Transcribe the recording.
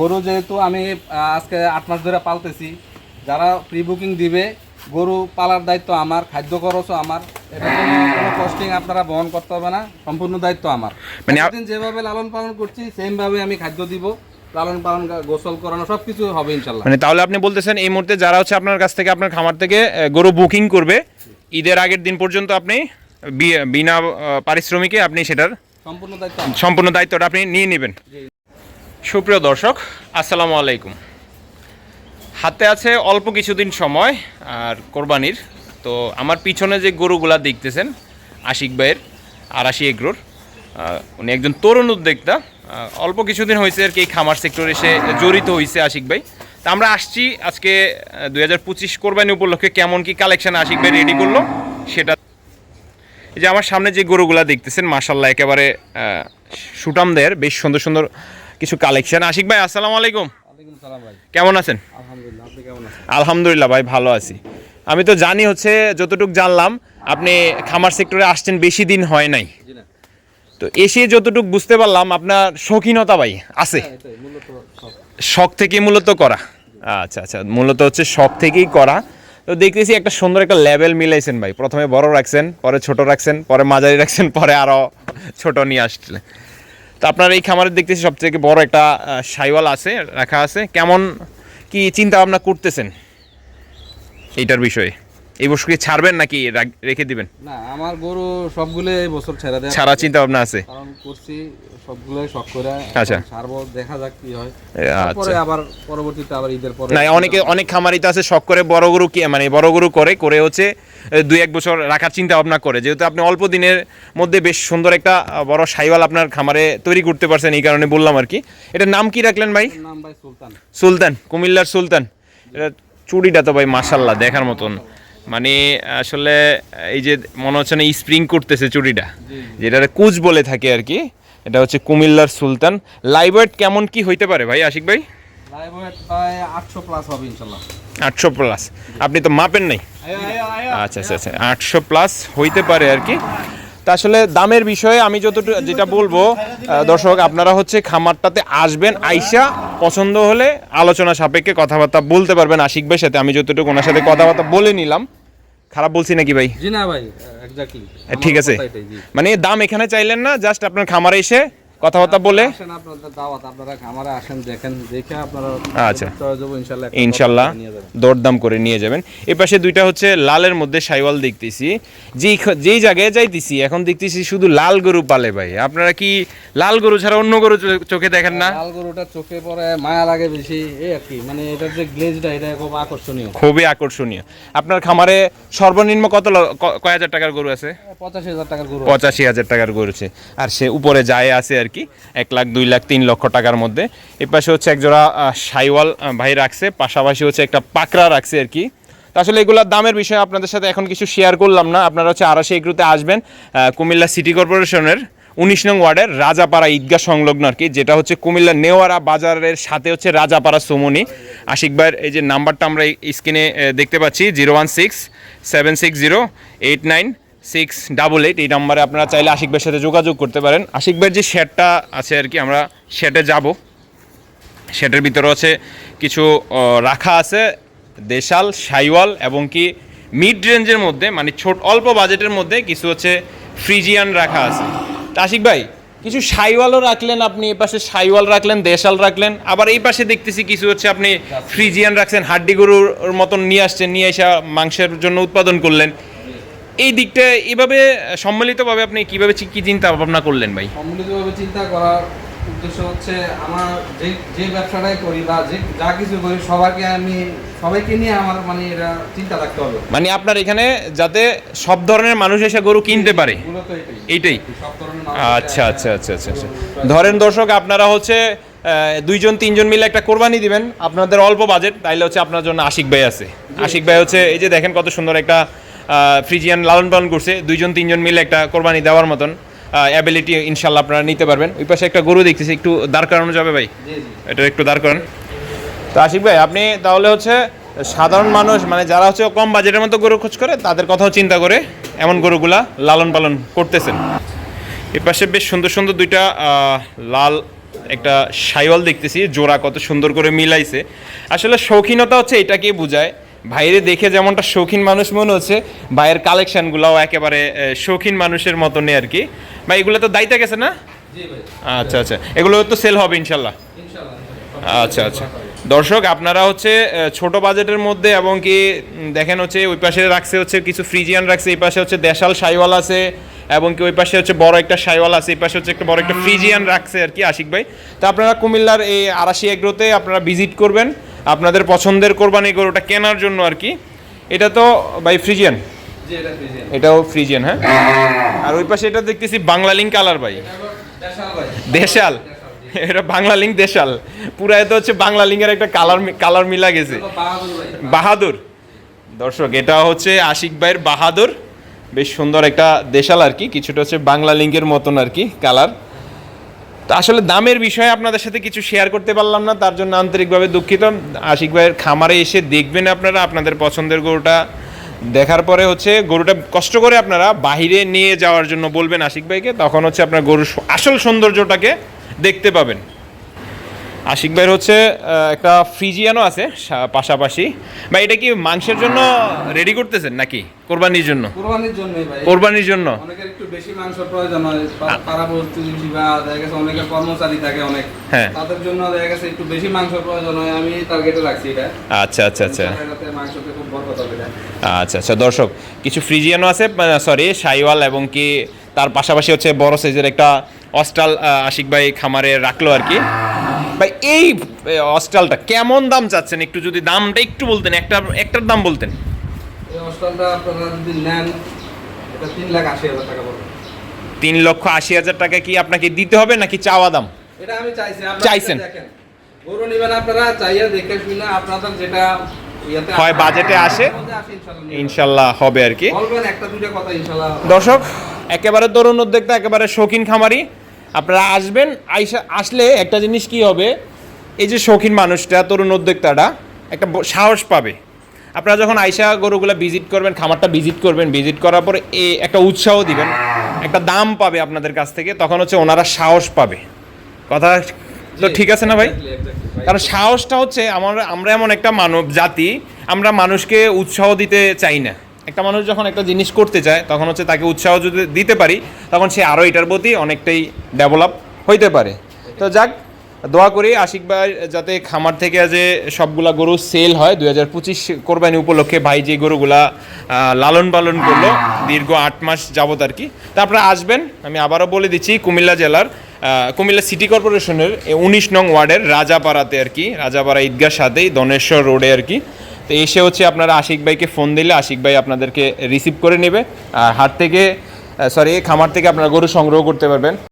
গরু যেহেতু আমি আজকে আট মাস ধরে পালতেছি যারা প্রি বুকিং দিবে গরু পালার দায়িত্ব আমার খাদ্য খরচও আমার এটা কোনো কোনো কস্টিং আপনারা বহন করতে হবে না সম্পূর্ণ দায়িত্ব আমার। মানে যেভাবে লালন পালন করছি সেম ভাবে আমি খাদ্য দিব লালন পালন গোসল করানো সব কিছু হবে ইনশাল্লাহ। মানে তাহলে আপনি বলতেছেন এই মুহূর্তে যারা হচ্ছে আপনার কাছ থেকে আপনার খামার থেকে গরু বুকিং করবে ঈদের আগের দিন পর্যন্ত আপনি বিনা পারিশ্রমিকে আপনি সেটার সম্পূর্ণ দায়িত্ব সম্পূর্ণ দায়িত্বটা আপনি নিয়ে নেবেন। সুপ্রিয় দর্শক আসসালামু আলাইকুম। হাতে আছে অল্প কিছুদিন সময় আর কোরবানির। তো আমার পিছনে যে গরুগুলা দেখতেছেন আশিক ভাইয়ের আরাশি এগ্রোর আহ, উনি একজন তরুণ উদ্যোক্তা। অল্প কিছুদিন হয়েছে আর কি খামার সেক্টরে এসে জড়িত হয়েছে আশিক ভাই। তা আমরা আসছি আজকে দুই হাজার পঁচিশ কোরবানি উপলক্ষে কেমন কি কালেকশন আশিক ভাই রেডি করল সেটা এই যে আমার সামনে যে গরুগুলা দেখতেছেন মাশাল্লাহ একেবারে সুটামদের বেশ সুন্দর সুন্দর কিছু কালেকশন আশিক ভাই আসসালামু আলাইকুম। কেমন আছেন? আলহামদুলিল্লাহ ভাই ভালো আছি। আমি তো জানি হচ্ছে যতটুকু জানলাম আপনি খামার সেক্টরে আসছেন বেশি দিন হয় নাই। তো এসে যতটুকু বুঝতে পারলাম আপনার শৌখিনতা ভাই আছে? হ্যাঁ, শখ। থেকে মূলত করা। আচ্ছা আচ্ছা মূলত হচ্ছে শখ থেকেই করা। তো দেখতেছি একটা সুন্দর একটা লেভেল মিলাইছেন ভাই। প্রথমে বড় রাখছেন পরে ছোট রাখছেন পরে মাঝারি রাখছেন পরে আরও ছোট নিয়ে আসছিলেন তো আপনার এই খামারে দেখতেছি সবথেকে বড় একটা সাইওয়াল আছে, রাখা আছে। কেমন কি চিন্তা ভাবনা করতেছেন? এইটার বিষয়ে। এই বছর কি ছাড়বেন নাকি? রেখে দিবেন? না আমার গরু সবগুলো এই বছর ছেড়ে ছাড়া চিন্তা ভাবনা আছে? কারণ করছি সবগুলোই শখ করে। আচ্ছা। ছাড়বো দেখা যাক কি হয়। তারপরে আচ্ছা। আবার পরবর্তীতে আবার ঈদের পরে না অনেকে অনেক খামারি তো আছে শখ করে বড় গরু কি মানে বড় গরু করে করে হচ্ছে দুই এক বছর রাখার চিন্তা ভাবনা করে। যেহেতু আপনি অল্প দিনের মধ্যে বেশ সুন্দর একটা বড় সাইওয়াল আপনার খামারে তৈরি করতে পারছেন এই কারণে বললাম আর কি। এটার নাম কি রাখলেন ভাই? নাম ভাই সুলতান। সুলতান কুমিল্লার সুলতান। এটা চুড়িটা তো ভাই মাসাল্লাহ দেখার মতন। মানে আসলে এই যে মনে হচ্ছে না স্প্রিং করতেছে চুরিটা যেটা কুচ বলে থাকে আর কি এটা হচ্ছে কুমিল্লার সুলতান। লাইবার্ট কেমন কি হইতে পারে ভাই আশিক ভাই? আটশো প্লাস হবে ইনশাল্লাহ। আটশো প্লাস আপনি তো মাপেন নাই? আচ্ছা আচ্ছা আচ্ছা আটশো প্লাস হইতে পারে আর কি। তা আসলে দামের বিষয়ে আমি যতটুকু যেটা বলব দর্শক আপনারা হচ্ছে খামারটাতে আসবেন আইসা পছন্দ হলে আলোচনা সাপেক্ষে কথাবার্তা বলতে পারবেন আশিক ভাইয়ের সাথে। আমি যতটুকু ওনার সাথে কথাবার্তা বলে নিলাম। খারাপ বলছি নাকি ভাই? জি না ভাই ঠিক আছে। মানে দাম এখানে চাইলেন না জাস্ট আপনার খামারে এসে কথাবার্তা বলে? আচ্ছা। ইনশাল্লাহ দরদাম করে নিয়ে যাবেন। এই পাশে দুইটা হচ্ছে লালের মধ্যে সাইওয়াল দেখতেছি। যেই যেই জায়গায় যাইতেছি এখন দেখতেছি শুধু লাল গরু পালে ভাই। আপনারা কি লাল গরু ছাড়া অন্য গরু চোখে দেখেন না? লাল গরুটা চোখে পড়ে মায়া লাগে বেশি এই আর কি। মানে এটার যে গ্লেজটা এটা খুব আকর্ষণীয়। খুবই আকর্ষণীয়। আপনার খামারে সর্বনিম্ন কত কয় হাজার টাকার গরু আছে? পঁচাশি হাজার টাকার গরু পঁচাশি হাজার টাকার গরু আছে। আর সে উপরে যায় আছে আর কি? এক লাখ, দুই লাখ, তিন লক্ষ টাকার মধ্যে। এ পাশে হচ্ছে একজোড়া সাইওয়াল ভাই রাখছে। পাশাপাশি হচ্ছে একটা পাকড়া রাখছে আর কি। তা আসলে এগুলোর দামের বিষয়ে আপনাদের সাথে এখন কিছু শেয়ার করলাম না। আপনারা হচ্ছে আরাশি এগ্রুতে আসবেন কুমিল্লা সিটি কর্পোরেশনের উনিশ নং ওয়ার্ডের রাজাপাড়া ঈদগাহ সংলগ্ন আর কি, যেটা হচ্ছে কুমিল্লা নেওয়ারা বাজারের সাথে হচ্ছে রাজাপাড়া সোমনি। আশিক ভাইয়ের এই যে নাম্বারটা আমরা স্ক্রিনে দেখতে পাচ্ছি, zero one six seven six zero eight nine. Six double eight এই নাম্বারে আপনারা চাইলে আশিক ভাইয়ের সাথে যোগাযোগ করতে পারেন। আশিক ভাইয়ের যে শেডটা আছে আর কি, আমরা শেডে যাব। শেডের ভিতরে আছে কিছু রাখা আছে, দেশাল, সাইওয়াল এবং কি মিড রেঞ্জের মধ্যে মানে ছোট, অল্প বাজেটের মধ্যে কিছু হচ্ছে ফ্রিজিয়ান রাখা আছে। তা আশিক ভাই, কিছু সাইওয়ালও রাখলেন আপনি, এই পাশে সাইওয়াল রাখলেন, দেশাল রাখলেন, আবার এই পাশে দেখতেছি কিছু হচ্ছে আপনি ফ্রিজিয়ান রাখছেন, হাড্ডি গরুর মতন নিয়ে আসছেন, নিয়ে এসে মাংসের জন্য উৎপাদন করলেন। এই দিকটা এভাবে সম্মিলিতভাবে আপনি কীভাবে কি চিন্তা ভাবনা করলেন ভাই? সম্মিলিতভাবে চিন্তা করার উদ্দেশ্য হচ্ছে আমার যে যে ব্যবসাটাই করি বা যে যা কিছু করি সবাইকে আমি সবাইকে নিয়ে আমার মানে এটা চিন্তা রাখতে হবে। মানে আপনার এখানে যাতে সব ধরনের মানুষ এসে গরু কিনতে পারে। এইটাই। মানুষ আচ্ছা আচ্ছা আচ্ছা আচ্ছা আচ্ছা। ধরেন দর্শক আপনারা হচ্ছে দুইজন তিনজন মিলে একটা কোরবানি দিবেন। আপনাদের অল্প বাজেট তাইলে হচ্ছে আপনার জন্য আশিক ভাই আছে। আশিক ভাই হচ্ছে এই যে দেখেন কত সুন্দর একটা ফ্রিজিয়ান লালন পালন করছে। দুইজন তিনজন মিলে একটা কোরবানি দেওয়ার মতন অ্যাবিলিটি ইনশাল্লাহ আপনারা নিতে পারবেন। ওই পাশে একটা গরু দেখতেছি একটু দাঁড় করানো যাবে ভাই? এটা একটু দাঁড় করেন। তো আশিক ভাই আপনি তাহলে হচ্ছে সাধারণ মানুষ মানে যারা হচ্ছে কম বাজেটের মতো গরু খোঁজ করে তাদের কথাও চিন্তা করে এমন গরুগুলা লালন পালন করতেছেন। এ পাশে বেশ সুন্দর সুন্দর দুইটা লাল একটা সাইওয়াল দেখতেছি জোড়া কত সুন্দর করে মিলাইছে। আসলে শৌখিনতা হচ্ছে এটাকেই বোঝায় ভাইরে দেখে যেমনটা শৌখিন মানুষ মনে হচ্ছে ভাইয়ের কালেকশনগুলোও একেবারে শৌখিন মানুষের মতনই আর কি। ভাই এগুলো তো দায়িত্ব গেছে না? আচ্ছা আচ্ছা। এগুলো তো সেল হবে ইনশাল্লাহ। আচ্ছা আচ্ছা। দর্শক আপনারা হচ্ছে ছোট বাজেটের মধ্যে এবং কি দেখেন হচ্ছে ওই পাশে রাখছে হচ্ছে কিছু ফ্রিজিয়ান রাখছে এই পাশে হচ্ছে দেশাল সাইওয়াল আছে এবং কি ওই পাশে হচ্ছে বড় একটা সাইওয়াল আছে এই পাশে হচ্ছে একটা বড় একটা ফ্রিজিয়ান রাখছে আর কি আশিক ভাই। তো আপনারা কুমিল্লার এই আরাশি এগ্রোতে আপনারা ভিজিট করবেন। আপনাদের পছন্দের কোরবানি গরুটা কেনার জন্য আর কি। এটা তো বাই ফ্রিজিয়ান? এটাও ফ্রিজিয়ান হ্যাঁ? আর ওই পাশে এটা দেখতেছি বাংলা লিঙ্ক কালার ভাই। দেশাল এটা বাংলা লিঙ্ক দেশাল। পুরা এটা হচ্ছে বাংলা লিঙ্কের একটা কালার কালার মিলা গেছে। বাহাদুর বাহাদুর। দর্শক এটা হচ্ছে আশিক ভাইয়ের বাহাদুর। বেশ সুন্দর একটা দেশাল আর কি। কিছুটা হচ্ছে বাংলা লিঙ্কের মতন আর কি কালার তো আসলে দামের বিষয়ে আপনাদের সাথে কিছু শেয়ার করতে পারলাম না তার জন্য আন্তরিকভাবে দুঃখিত। আশিক ভাইয়ের খামারে এসে দেখবেন আপনারা আপনাদের পছন্দের গরুটা। দেখার পরে হচ্ছে গরুটা কষ্ট করে আপনারা বাইরে নিয়ে যাওয়ার জন্য বলবেন আশিক ভাইকে তখন হচ্ছে আপনার গরুর আসল সৌন্দর্যটাকে দেখতে পাবেন। আশিক ভাইয়ের হচ্ছে একটা ফ্রিজিয়ানও আছে পাশাপাশি। বা এটা কি মাংসের জন্য রেডি করতেছেন নাকি? কোরবানির জন্য? কোরবানির জন্যই ভাই। কোরবানির জন্য? বেশি মাংস প্রয়োজন হয় পা- পাড়া প্রতিবেশী বা দেখা গেছে অনেকের কর্মচারী থাকে অনেক। হ্যাঁ। তাদের জন্য দেখা গেছে একটু বেশি মাংস প্রয়োজন হয় আমি টার্গেটে রাখছি এটা। আচ্ছা আচ্ছা আচ্ছা। মাংসতে খুব বরকত হবে আচ্ছা আচ্ছা দর্শক কিছু ফ্রিজিয়ানও আছে সরি সাইওয়াল এবং কি তার পাশাপাশি হচ্ছে বড় সাইজের একটা অস্টাল আশিক ভাই খামারে রাখল আর কি। ভাই এই অস্টালটা কেমন দাম চাচ্ছেন? একটু যদি দামটা একটু বলতেন একটা একটার দাম বলতেন। এই হস্টেলটা আপনারা যদি নেন তিন লাখ আশি হাজার টাকা পড়বে। তিন লক্ষ আশি হাজার টাকা কি আপনাকে দিতে হবে নাকি চাওয়া দাম? এটা আমি চাইছি চাইছেন? গরু নেবেন আপনারা চাইয়া দেখে শুনে আপনাদের যেটা হয় বাজেটে আসে, ইনশাল্লাহ হবে আর কি। দর্শক একেবারে তরুণ উদ্যোক্তা একেবারে শৌখিন খামারি আপনারা আসবেন আইসা আসলে একটা জিনিস কি হবে? এই যে শৌখিন মানুষটা তরুণ উদ্যোক্তাটা একটা সাহস পাবে। আপনারা যখন আইসা গরুগুলা ভিজিট করবেন খামারটা ভিজিট করবেন ভিজিট করার পর এ একটা উৎসাহ দিবেন একটা দাম পাবে আপনাদের কাছ থেকে তখন হচ্ছে ওনারা সাহস পাবে। কথা তো ঠিক আছে না ভাই। কারণ সাহসটা হচ্ছে আমার আমরা এমন একটা মানব জাতি আমরা মানুষকে উৎসাহ দিতে চাই না। একটা মানুষ যখন একটা জিনিস করতে চায় তখন হচ্ছে তাকে উৎসাহ যদি দিতে পারি তখন সে আরও এটার প্রতি অনেকটাই ডেভেলপ হইতে পারে। তো যাক দোয়া করি আশিক ভাই যাতে খামার থেকে যে সবগুলা গরু সেল হয়, দুই হাজার পঁচিশ কোরবানি উপলক্ষে ভাই যে গরুগুলা লালন পালন করল, দীর্ঘ আট মাস যাবত আর কি। তারপরে আসবেন, আমি আবারও বলে দিচ্ছি, কুমিল্লা জেলার কুমিল্লা সিটি কর্পোরেশনের উনিশ নং ওয়ার্ডের রাজাপাড়াতে আর কি, রাজাপাড়া ঈদগার সাথেই দনেশ্বর রোডে আর কি। তো এসে হচ্ছে আপনারা আশিক ভাইকে ফোন দিলে, আশিক ভাই আপনাদেরকে রিসিভ করে নেবে। আর হাট থেকে সরি খামার থেকে আপনারা গরু সংগ্রহ করতে পারবেন।